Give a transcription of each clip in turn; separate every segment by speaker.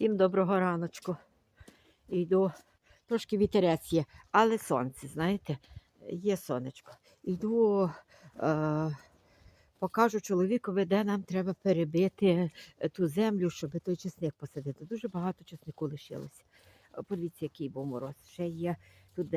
Speaker 1: Всім доброго раночку. Йду, трошки вітерець є, але сонце, знаєте, є сонечко. Йду, е, покажу чоловікові, де нам треба перебити е, ту землю, щоб той чесник посадити. Дуже багато чеснику лишилося. Подивіться, який був мороз. Ще є тут,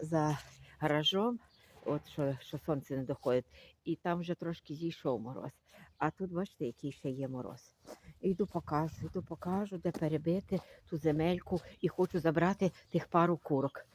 Speaker 1: за гаражом, от що, що сонце не доходить, і там вже трошки зійшов мороз. А тут, бачите, який ще є мороз. Йду покажу, йду покажу, де перебити ту земельку і хочу забрати тих пару курок.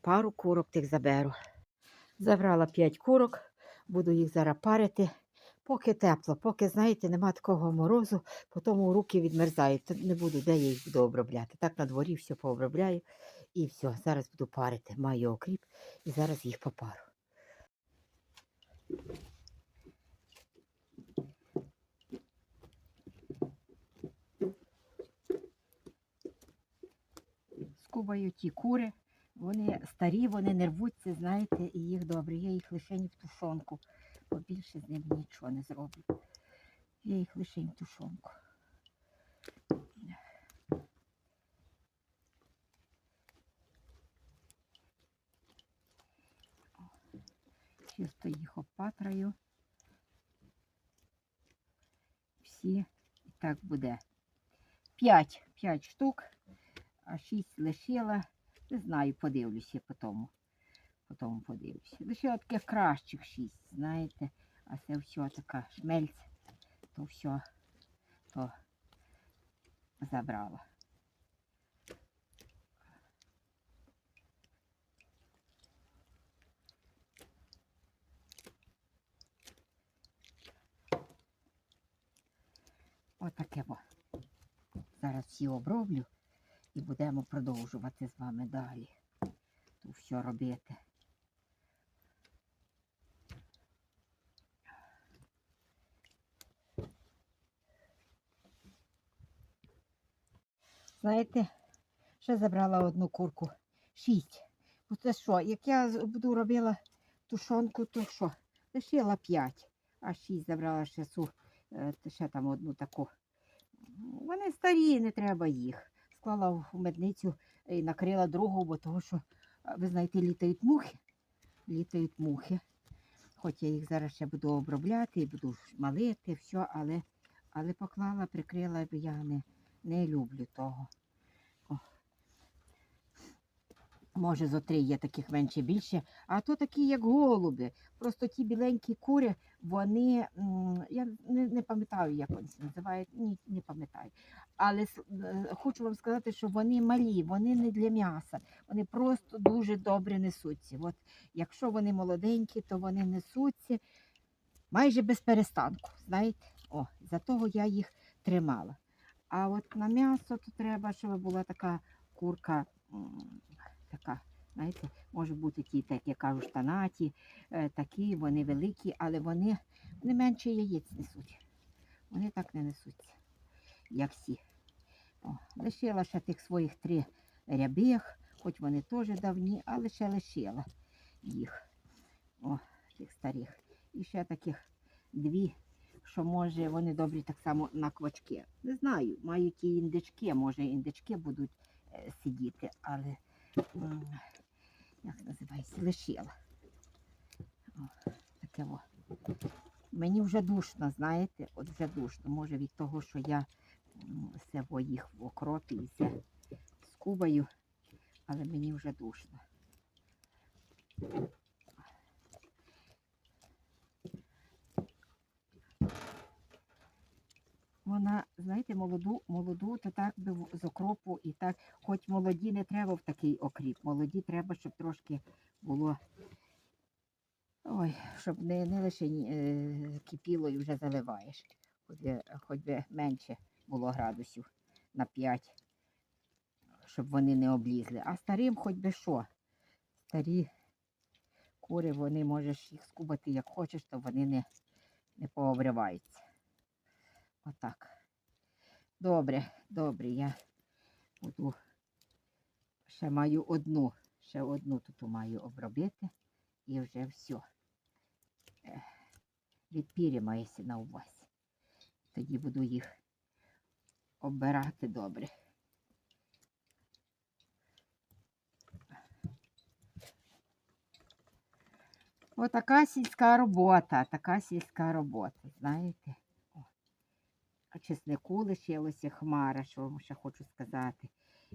Speaker 1: Пару курок тих заберу. Забрала п'ять курок, буду їх зараз парити. Поки тепло, поки, знаєте, нема такого морозу, потім руки відмерзають. Не буду, де їх буду обробляти. Так на дворі все пообробляю і все. Зараз буду парити. Маю окріп і зараз їх попару. Скубаю ті кури. Вони старі, вони не рвуться, знаєте, і їх добре. Я їх лише в тушонку, бо більше з ними нічого не зроблю. Я їх лише в тушонку. Чисто їх опатраю. Всі і так буде. П'ять, п'ять штук а шість лишила. Не знаю, подивлюся по тому. По тому подивлюся. Лишила таких кращих шість, знаєте, а це все така шмельць, то все то забрала. Отаке бо. Зараз всі оброблю і будемо продовжувати з вами далі. Тут все робити. Знаєте, ще забрала одну курку. Шість. Оце що, як я буду робила тушонку, то що? Лишила п'ять, а шість забрала ще су, е, ще там одну таку. Вони старі, не треба їх склала в медницю і накрила другу, бо того, що, ви знаєте, літають мухи. Літають мухи. Хоч я їх зараз ще буду обробляти і буду малити, все, але, але поклала, прикрила, бо я не, не люблю того. О. Може, зо три є таких менше більше, а то такі, як голуби. Просто ті біленькі кури, вони, я не, не пам'ятаю, як вони називають, ні, не пам'ятаю. Але е, хочу вам сказати, що вони малі, вони не для м'яса, вони просто дуже добре несуться. От якщо вони молоденькі, то вони несуться майже без перестанку. Знаєте, о, за того я їх тримала. А от на м'ясо то треба, щоб була така курка, така, знаєте, може бути ті, так я кажу, штанаті, е, такі, вони великі, але вони не менше яєць несуть. Вони так не несуться, як всі. О, лишила ще тих своїх три рябих, хоч вони теж давні, але ще лишила їх. О, тих старих. І ще таких дві, що може вони добрі так само на квачки. Не знаю, мають і індички, може індички будуть е, сидіти, але як називається, лишила. О, таке о. Мені вже душно, знаєте, от вже душно. Може від того, що я все во їх в окропі і все скубаю, але мені вже душно. Вона, знаєте, молоду, молоду, то так би з окропу і так, хоч молоді не треба в такий окріп. Молоді треба, щоб трошки було. Ой, щоб не, не лише е, кипіло і вже заливаєш. Хоч би, хоч би менше було градусів на 5, щоб вони не облізли. А старим хоч би що. Старі кури, вони можеш їх скубати як хочеш, то вони не, не пообриваються. Отак. Добре, добре, я буду. Ще маю одну, ще одну тут маю обробити і вже все. Відпірі на увазі. Тоді буду їх оббирати добре. Отака сільська робота, така сільська робота, знаєте. О. Чеснику лишилося хмара, що вам ще хочу сказати.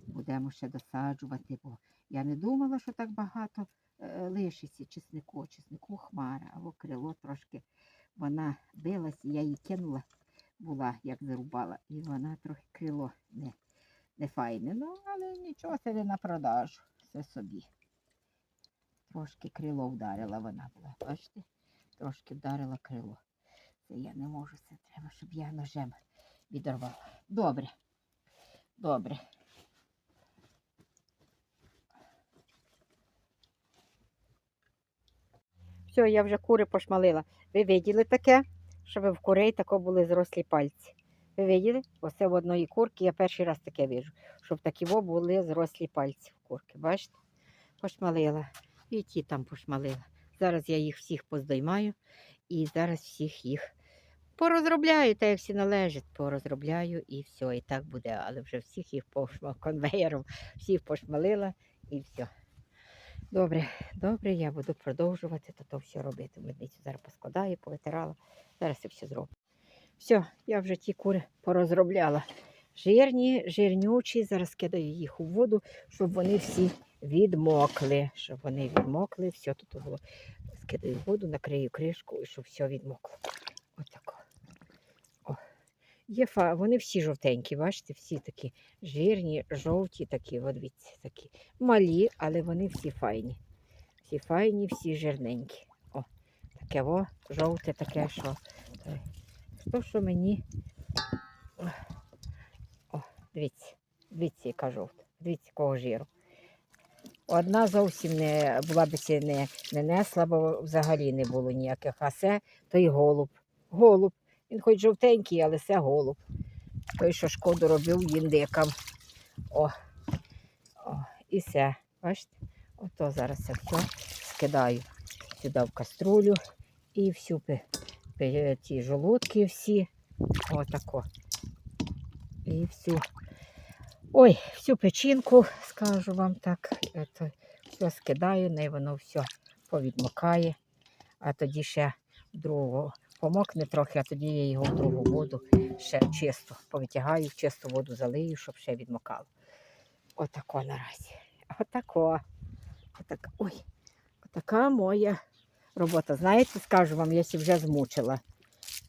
Speaker 1: Будемо ще досаджувати, бо я не думала, що так багато е, лишиться чеснику. Чеснику хмара, або крило трошки. Вона билась, я її кинула, була, як зарубала, і вона трохи крило не, не файне. Ну, але нічого, це не на продажу, все собі. Трошки крило вдарила вона була, бачите? Трошки вдарила крило. Це я не можу, це треба, щоб я ножем відорвала. Добре. Добре. Все, я вже кури пошмалила. Ви виділи таке, щоб в курей тако були зрослі пальці. Ви виділи? Оце в одної курки я перший раз таке вижу, щоб такі були зрослі пальці в курки. Бачите? Пошмалила. І ті там пошмалила. Зараз я їх всіх поздоймаю і зараз всіх їх порозробляю, так як всі належить, порозробляю і все, і так буде. Але вже всіх їх пошма конвеєром, всіх пошмалила і все. Добре, добре, я буду продовжувати то, то все робити. Медницю зараз поскладаю, повитирала. Зараз я все зроблю. Все, я вже ті кури порозробляла. Жирні, жирнючі, зараз кидаю їх у воду, щоб вони всі відмокли. Щоб вони відмокли, все тут було. Скидаю воду, накрию кришку щоб все відмокло. Отако. О. Є фа, вони всі жовтенькі, бачите, всі такі жирні, жовті, такі, от дивіться, такі. Малі, але вони всі файні. Всі файні, всі жирненькі. О, таке во, жовте таке, що. е, То, що мені. О, О, дивіться, дивіться, яка жовта. Дивіться, якого жиру. Одна зовсім не була б не, не несла, бо взагалі не було ніяких. А це той голуб. Голуб. Він хоч жовтенький, але це голуб. Той, що шкоду робив індикам. О, о, і все. Бачите? Ото зараз це все скидаю сюди в каструлю і всю ті жолудки всі. Отако. І всю. Ой, всю печінку, скажу вам так. Ето, все скидаю, не воно все повідмокає. А тоді ще другого помокне трохи, а тоді я його в другу воду ще чисто повитягаю, в чисту воду залию, щоб ще відмокало. Отако наразі. Отако. Отак. Ой, отака моя робота. Знаєте, скажу вам, я сі вже змучила.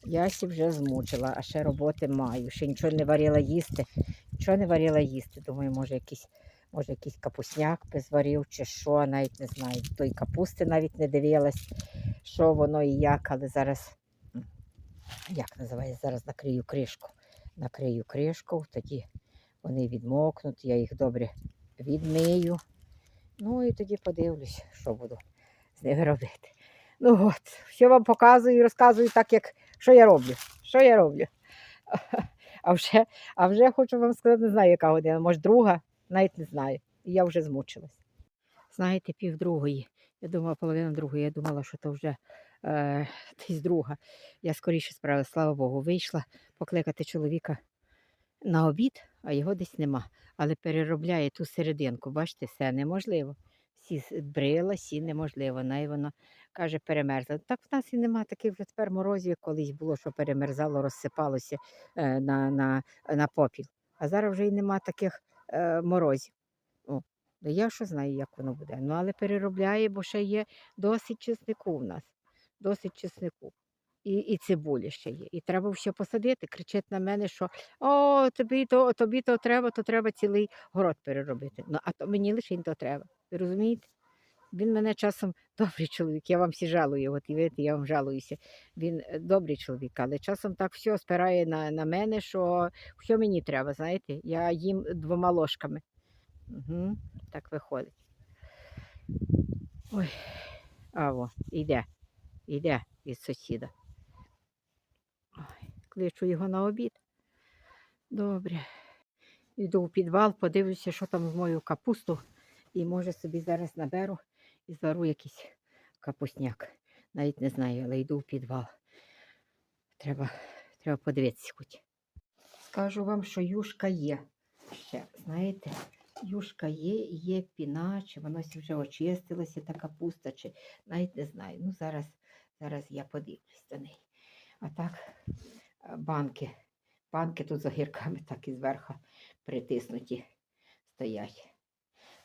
Speaker 1: Я сі вже змучила, а ще роботи маю. Ще нічого не варила їсти. Нічого не варила їсти. Думаю, може якийсь, може, якийсь капусняк зварив чи що, навіть не знаю. Тої капусти навіть не дивилась, що воно і як, але зараз, як називається, зараз накрию кришку. Накрию кришку, тоді вони відмокнуть, я їх добре відмию. Ну і тоді подивлюсь, що буду з ними робити. Ну от, все вам показую і розказую так, як що я роблю. Що я роблю. А вже, а вже хочу вам сказати, не знаю, яка година, може друга, навіть не знаю. І я вже змучилась. Знаєте, пів другої. Я думала, половина другої, я думала, що то вже десь друга. Я скоріше справилася, слава Богу, вийшла покликати чоловіка на обід, а його десь нема. Але переробляє ту серединку. Бачите, все неможливо. Всі брила, сі неможливо. Най воно каже, перемерзла. Так в нас і нема таких вже тепер морозів, як колись було, що перемерзало, розсипалося е, на, на, на попіл. А зараз вже й нема таких е, морозів. О, ну я що знаю, як воно буде. Ну, але переробляє, бо ще є досить чеснику в нас. Досить чеснику. І, і цибулі ще є. І треба все посадити. Кричить на мене, що о, тобі то, тобі то треба, то треба цілий город переробити. Ну, а то мені лише то треба. Ви розумієте? Він мене часом добрий чоловік, я вам всі жалую, от і видите, я вам жалуюся. Він е, добрий чоловік, але часом так все спирає на, на мене, що все мені треба, знаєте, я їм двома ложками. Угу, так виходить. Ой, а о, йде, йде від сусіда. Ой, кличу його на обід. Добре. Йду в підвал, подивлюся, що там з мою капусту. І може собі зараз наберу і звару якийсь капусняк. Навіть не знаю, але йду в підвал. Треба, треба подивитися хоч. Скажу вам, що юшка є ще, знаєте, юшка є, є піна, чи вона вже очистилася, та капуста, чи навіть не знаю. Ну, зараз, зараз я подивлюсь до неї. А так, е, банки. Банки тут з огірками так і зверху притиснуті стоять.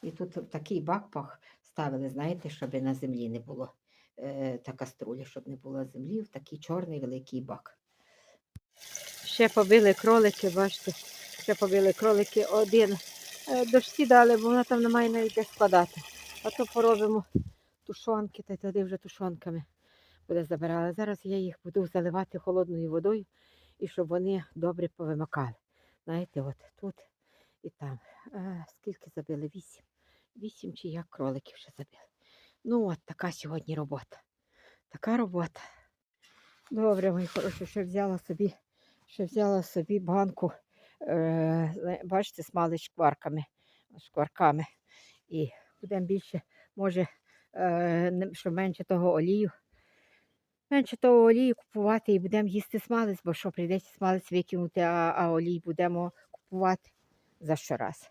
Speaker 1: І тут такий бакпах ставили, знаєте, щоб на землі не було е, та каструля, щоб не було землі, в такий чорний великий бак. Ще побили кролики, бачите, ще побили кролики один. Е, Дошці дали, бо вона там немає навіть складати. А то поробимо тушонки, та туди вже тушонками буде забирала. Зараз я їх буду заливати холодною водою, і щоб вони добре повимакали. Знаєте, от тут і там. А, скільки забили? Вісім. Вісім чи як кроликів вже забили. Ну, от така сьогодні робота. Така робота. Добре, мої хороші, ще взяла собі, ще взяла собі банку. Е, бачите, смали шкварками, шкварками. І будемо більше, може, е, щоб менше того олію. Менше того олію купувати і будемо їсти смалець, бо що прийдеться смалець викинути, а, а олій будемо купувати за щораз.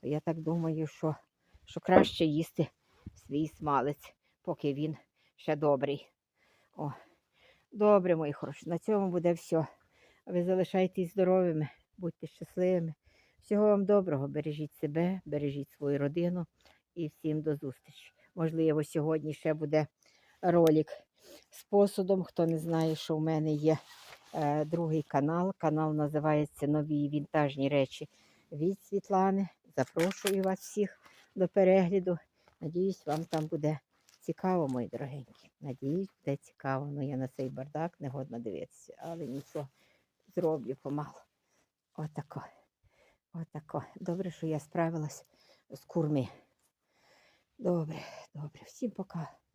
Speaker 1: То я так думаю, що, що краще їсти свій смалець, поки він ще добрий. О, добре, мої хороші, на цьому буде все. Ви залишайтесь здоровими, будьте щасливими. Всього вам доброго, бережіть себе, бережіть свою родину і всім до зустрічі. Можливо, сьогодні ще буде ролик з. Хто не знає, що в мене є е, другий канал. Канал називається Нові вінтажні речі від Світлани. Запрошую вас всіх до перегляду. Надіюсь, вам там буде цікаво, мої дорогенькі. Надіюсь, буде цікаво. Ну, я на цей бардак не годна дивитися, але нічого зроблю помалу. Отако. Отако. Добре, що я справилась з курми. Добре, добре. Всім пока.